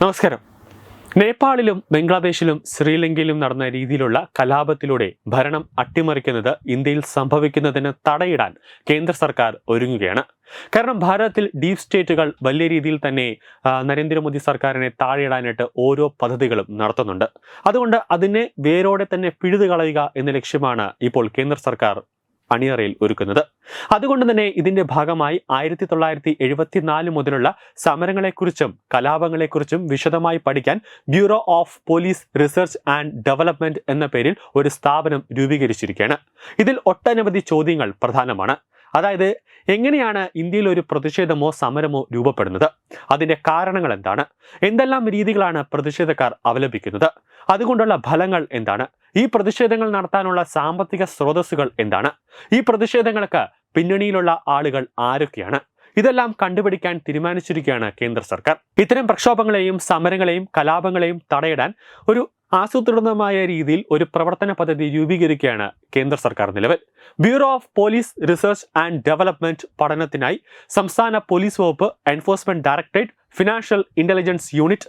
നമസ്കാരം. നേപ്പാളിലും ബംഗ്ലാദേശിലും ശ്രീലങ്കയിലും നടന്ന രീതിയിലുള്ള കലാപത്തിലൂടെ ഭരണം അട്ടിമറിക്കുന്നത് ഇന്ത്യയിൽ സംഭവിക്കുന്നതിന് തടയിടാൻ കേന്ദ്ര സർക്കാർ ഒരുങ്ങുകയാണ്. കാരണം ഭാരതത്തിൽ ഡീപ് സ്റ്റേറ്റുകൾ വലിയ രീതിയിൽ തന്നെ നരേന്ദ്രമോദി സർക്കാരിനെ താഴെയിടാനായിട്ട് ഓരോ പദ്ധതികളും നടത്തുന്നുണ്ട്. അതുകൊണ്ട് അതിനെ വേരോടെ തന്നെ പിഴുതു കളയുക എന്ന ലക്ഷ്യമാണ് ഇപ്പോൾ കേന്ദ്ര സർക്കാർ അണിയറയിൽ ഒരുക്കുന്നത്. അതുകൊണ്ട് തന്നെ ഇതിന്റെ ഭാഗമായി ആയിരത്തി തൊള്ളായിരത്തി എഴുപത്തിനാല് മുതലുള്ള സമരങ്ങളെക്കുറിച്ചും കലാപങ്ങളെക്കുറിച്ചും വിശദമായി പഠിക്കാൻ bureau of police research and development എന്ന പേരിൽ ഒരു സ്ഥാപനം രൂപീകരിച്ചിരിക്കുകയാണ്. ഇതിൽ ഒട്ടനവധി ചോദ്യങ്ങൾ പ്രധാനമാണ്. അതായത് എങ്ങനെയാണ് ഇന്ത്യയിൽ ഒരു പ്രതിഷേധമോ സമരമോ രൂപപ്പെടുന്നത്? അതിന്റെ കാരണങ്ങൾ എന്താണ്? എന്തെല്ലാം രീതികളാണ് പ്രതിഷേധക്കാർ അവലംബിക്കുന്നത്? അതുകൊണ്ടുള്ള ഫലങ്ങൾ എന്താണ്? ഈ പ്രതിഷേധങ്ങൾ നടത്താനുള്ള സാമ്പത്തിക സ്രോതസ്സുകൾ എന്താണ്? ഈ പ്രതിഷേധങ്ങൾക്ക് പിന്നണിയിലുള്ള ആളുകൾ ആരൊക്കെയാണ്? ഇതെല്ലാം കണ്ടുപിടിക്കാൻ തീരുമാനിച്ചിരിക്കുകയാണ് കേന്ദ്ര സർക്കാർ. ഇത്തരം പ്രക്ഷോഭങ്ങളെയും സമരങ്ങളെയും കലാപങ്ങളെയും തടയിടാൻ ഒരു ആസൂത്രിതമായ രീതിയിൽ ഒരു പ്രവർത്തന പദ്ധതി രൂപീകരിക്കുകയാണ് കേന്ദ്ര സർക്കാർ നിലവിൽ. Bureau of police research and development പഠനത്തിനായി സംസ്ഥാന പോലീസ് വകുപ്പ് enforcement directorate financial intelligence unit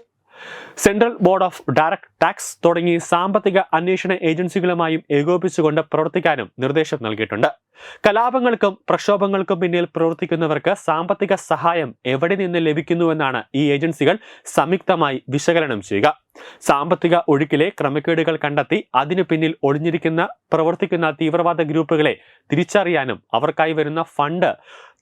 central board of direct tax തുടങ്ങി സാമ്പത്തിക അന്വേഷണ ഏജൻസികളുമായും ഏകോപിച്ചുകൊണ്ട് പ്രവർത്തിക്കാനും നിർദ്ദേശം നൽകിയിട്ടുണ്ട്. കലാപങ്ങൾക്കും പ്രക്ഷോഭങ്ങൾക്കും പിന്നിൽ പ്രവർത്തിക്കുന്നവർക്ക് സാമ്പത്തിക സഹായം എവിടെ നിന്ന് ലഭിക്കുന്നുവെന്നാണ് ഈ ഏജൻസികൾ സംയുക്തമായി വിശകലനം ചെയ്യുക. സാമ്പത്തിക ഒഴുക്കിലെ ക്രമക്കേടുകൾ കണ്ടെത്തി അതിനു പിന്നിൽ ഒളിഞ്ഞിരിക്കുന്ന പ്രവർത്തിക്കുന്ന തീവ്രവാദ ഗ്രൂപ്പുകളെ തിരിച്ചറിയാനും അവർക്കായി വരുന്ന ഫണ്ട്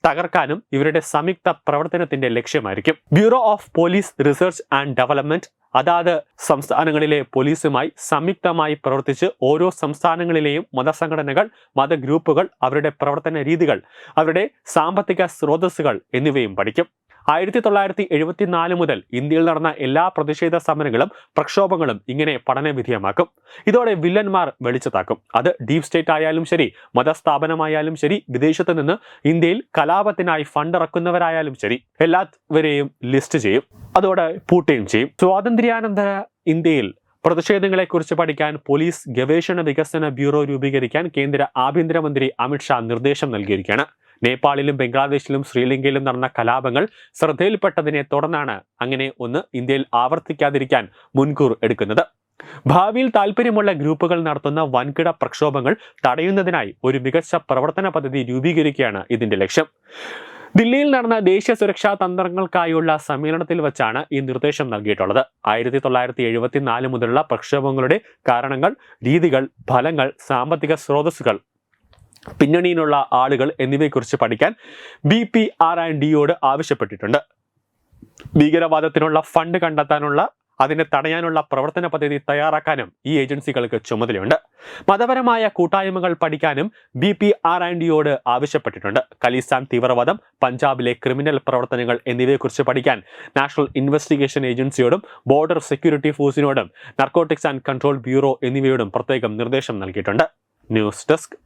തകർക്കാനും ഇവരുടെ സംയുക്ത പ്രവർത്തനത്തിന്റെ ലക്ഷ്യമായിരിക്കും. Bureau of police research and development അതാത് സംസ്ഥാനങ്ങളിലെ പോലീസുമായി സംയുക്തമായി പ്രവർത്തിച്ച് ഓരോ സംസ്ഥാനങ്ങളിലെയും മതസംഘടനകൾ മതഗ്രൂപ്പുകൾ അവരുടെ പ്രവർത്തന രീതികൾ അവരുടെ സാമ്പത്തിക സ്രോതസ്സുകൾ എന്നിവയും പഠിക്കും. ആയിരത്തി തൊള്ളായിരത്തി എഴുപത്തിനാല് മുതൽ ഇന്ത്യയിൽ നടന്ന എല്ലാ പ്രതിഷേധ സമരങ്ങളും പ്രക്ഷോഭങ്ങളും ഇങ്ങനെ പഠനവിധേയമാക്കും ഇതോടെ വില്ലന്മാർ വെളിച്ചത്താക്കും. അത് ഡീപ് സ്റ്റേറ്റ് ആയാലും ശരി മതസ്ഥാപനമായാലും ശരി വിദേശത്ത് നിന്ന് ഇന്ത്യയിൽ കലാപത്തിനായി ഫണ്ട് ഇറക്കുന്നവരായാലും ശരി എല്ലാവരെയും ലിസ്റ്റ് ചെയ്യും. അതോടെ പൂട്ടുകയും ചെയ്യും. സ്വാതന്ത്ര്യാനന്തര ഇന്ത്യയിൽ പ്രതിഷേധങ്ങളെക്കുറിച്ച് പഠിക്കാൻ പോലീസ് ഗവേഷണ വികസന ബ്യൂറോ രൂപീകരിക്കാൻ കേന്ദ്ര ആഭ്യന്തരമന്ത്രി അമിത്ഷാ നിർദ്ദേശം നൽകിയിരിക്കുകയാണ്. നേപ്പാളിലും ബംഗ്ലാദേശിലും ശ്രീലങ്കയിലും നടന്ന കലാപങ്ങൾ ശ്രദ്ധയിൽപ്പെട്ടതിനെ തുടർന്നാണ് അങ്ങനെ ഒന്ന് ഇന്ത്യയിൽ ആവർത്തിക്കാതിരിക്കാൻ മുൻകൂർ എടുക്കുന്നത്. ഭാവിയിൽ താല്പര്യമുള്ള ഗ്രൂപ്പുകൾ നടത്തുന്ന വൻകിട പ്രക്ഷോഭങ്ങൾ തടയുന്നതിനായി ഒരു മികച്ച പ്രവർത്തന പദ്ധതി രൂപീകരിക്കുകയാണ് ഇതിന്റെ ലക്ഷ്യം. ദില്ലിയിൽ നടന്ന ദേശീയ സുരക്ഷാ തന്ത്രങ്ങൾക്കായുള്ള സമ്മേളനത്തിൽ വെച്ചാണ് ഈ നിർദ്ദേശം നൽകിയിട്ടുള്ളത്. ആയിരത്തി തൊള്ളായിരത്തി എഴുപത്തിനാല് മുതലുള്ള പ്രക്ഷോഭങ്ങളുടെ കാരണങ്ങൾ രീതികൾ ഫലങ്ങൾ സാമ്പത്തിക സ്രോതസ്സുകൾ പിന്നണിയിലുള്ള ആളുകൾ എന്നിവയെക്കുറിച്ച് പഠിക്കാൻ ബി പി ആർ ആൻഡ് ഡിയോട് ആവശ്യപ്പെട്ടിട്ടുണ്ട്. ഭീകരവാദത്തിനുള്ള ഫണ്ട് കണ്ടെത്താനുള്ള അതിനെ തടയാനുള്ള പ്രവർത്തന പദ്ധതി തയ്യാറാക്കാനും ഈ ഏജൻസികൾക്ക് ചുമതലയുണ്ട്. മതപരമായ കൂട്ടായ്മകൾ പഠിക്കാനും ബി പി ആർ ആൻഡ് ഡിയോട് ആവശ്യപ്പെട്ടിട്ടുണ്ട്. ഖലിസ്ഥാൻ തീവ്രവാദം പഞ്ചാബിലെ ക്രിമിനൽ പ്രവർത്തനങ്ങൾ എന്നിവയെക്കുറിച്ച് പഠിക്കാൻ നാഷണൽ ഇൻവെസ്റ്റിഗേഷൻ ഏജൻസിയോടും ബോർഡർ സെക്യൂരിറ്റി ഫോഴ്സിനോടും നർക്കോട്ടിക്സ് ആൻഡ് കൺട്രോൾ ബ്യൂറോ എന്നിവയോടും പ്രത്യേകം നിർദ്ദേശം നൽകിയിട്ടുണ്ട്. News desk